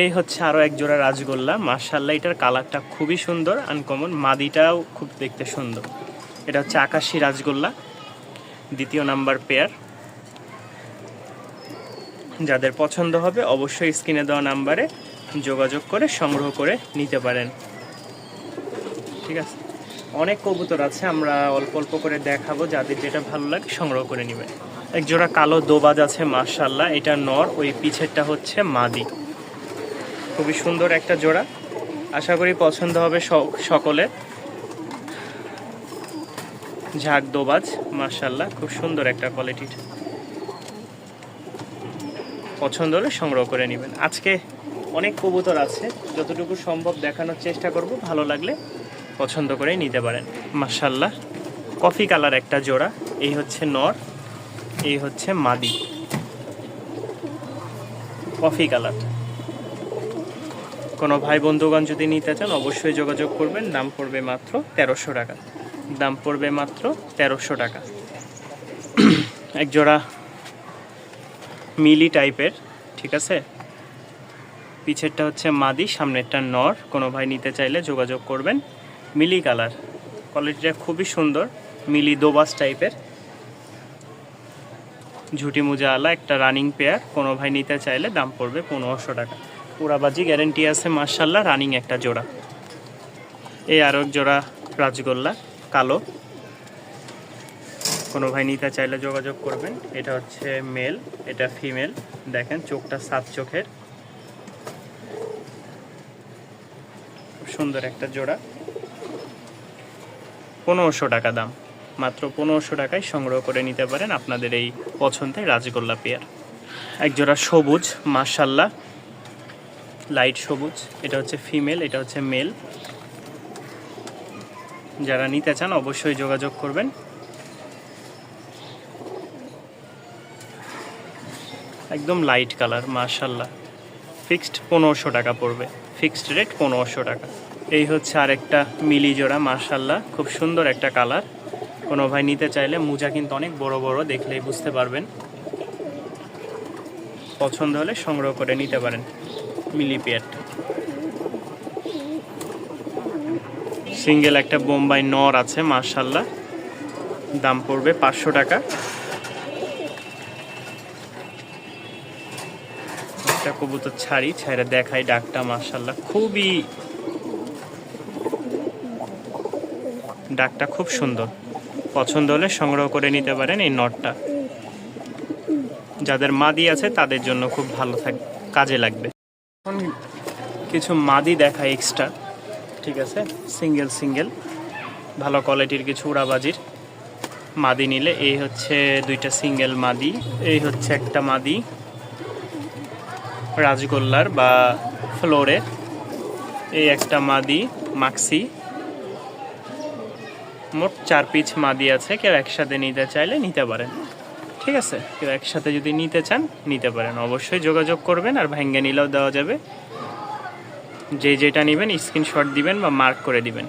এই হচ্ছে আরও এক জোড়া রাজগোল্লা। মার্শাল্লাহ এটার কালারটা খুবই সুন্দর আনকমন মাদিটাও খুব দেখতে সুন্দর। এটা হচ্ছে আকাশি রাজগোল্লা, দ্বিতীয় নাম্বার পেয়ার যাদের পছন্দ হবে, অবশ্যই স্ক্রিনে দেওয়া নাম্বারে যোগাযোগ করে সংগ্রহ করে নিতে পারেন। ঠিক আছে? অনেক কবুতর আছে, আমরা অল্প অল্প করে দেখাবো, যাদের যেটা ভালো লাগে সংগ্রহ করে নেবেন। এক জোড়া কালো দোবাজ আছে মার্শাল্লাহ এটা নর, ওই পিছেরটা হচ্ছে মাদি। খুবই সুন্দর একটা জোড়া। আশা করি পছন্দ হবে সকলে ঝাক দোবাজ মার্শাল্লাহ খুব সুন্দর একটা কোয়ালিটির পছন্দ হলে সংগ্রহ করে নেবেন। আজকে অনেক কবুতর আছে, যতটুকু সম্ভব দেখানোর চেষ্টা করব, ভালো লাগলে পছন্দ করে নিতে পারেন। মার্শাল্লাহ কফি কালার একটা জোড়া, এই হচ্ছে নর, এই হচ্ছে মাদি। কফি কালার কোনো ভাই বন্ধুগণ যদি নিতে চান, অবশ্যই যোগাযোগ করবেন। দাম পড়বে মাত্র তেরোশো টাকা। দাম পড়বে মাত্র তেরোশো টাকা। এক জোড়া মিলি টাইপের, ঠিক আছে? পিছেরটা হচ্ছে মাদি, সামনেরটা নর। কোনো ভাই নিতে চাইলে যোগাযোগ করবেন। মিলি কালার। কোয়ালিটিটা খুবই সুন্দর, মিলি দোবাস টাইপের। ঝুটি মুজা আলা, একটা রানিং পেয়ার। কোনো ভাই নিতে চাইলে দাম পড়বে পনেরোশো টাকা। পুরাবাজি গ্যারেন্টি আছে মার্শাল্লাহ রানিং একটা জোড়া। এই আরও এক জোড়া রাজগোল্লা, কালো। কোনো ভাই নিতে চাইলে যোগাযোগ করবেন। এটা হচ্ছে মেল এটা ফিমেল দেখেন, চোখটা সাত চোখের। সুন্দর একটা জোড়া। পনেরোশো টাকা দাম। মাত্র পনেরোশো টাকায় সংগ্রহ করে নিতে পারেন আপনাদের এই পছন্দের রাজগোল্লা পেয়ার এক জোড়া সবুজ মার্শাল্লাহ লাইট সবুজ, এটা হচ্ছে ফিমেল, এটা হচ্ছে মেল। যারা নিতে চান অবশ্যই যোগাযোগ করবেন। একদম লাইট কালার মার্শাল্লাহ ফিক্সড পনেরোশো টাকা পড়বে, ফিক্সড রেট পনেরোশো টাকা। এই হচ্ছে আরেকটা মিলি জোড়া মার্শাল্লাহ খুব সুন্দর একটা কালার। কোনো ভাই নিতে চাইলে মোজা কিন্তু অনেক বড় বড়, দেখলেই বুঝতে পারবেন। পছন্দ হলে সংগ্রহ করে নিতে পারেন। মিলি পেয়ারটা সিঙ্গেল একটা বোম্বাই নর আছে মার্শাল্লাহ দাম পড়বে পাঁচশো টাকা। একটা কবুতর ছাড়ি, ছাইরা দেখাই ডাকটা মার্শাল্লাহ খুবই ডাকটা খুব সুন্দর। পছন্দ হলে সংগ্রহ করে নিতে পারেন এই নটটা যাদের মাদি আছে, তাদের জন্য খুব ভালো থাক কাজে লাগবে। এখন কিছু মাদি দেখা এক্সট্রা ঠিক আছে? সিঙ্গেল সিঙ্গেল ভালো কোয়ালিটির কিছু উড়াবাজির মাদি নিলে। এই হচ্ছে দুইটা সিঙ্গেল মাদি, এই হচ্ছে একটা মাদি রাজগোল্লার বা ফ্লোরের এই একটা মাদি মাক্সি মোট চার পিচ মাদি আছে, কেউ একসাথে নিতে চাইলে নিতে পারেন। ঠিক আছে। কেউ একসাথে যদি নিতে চান, নিতে পারেন। অবশ্যই যোগাযোগ করবেন আর ভেঙ্গে নিলেও দেওয়া যাবে। যে যেটা নেবেন স্ক্রিনশট দিবেন বা মার্ক করে দিবেন।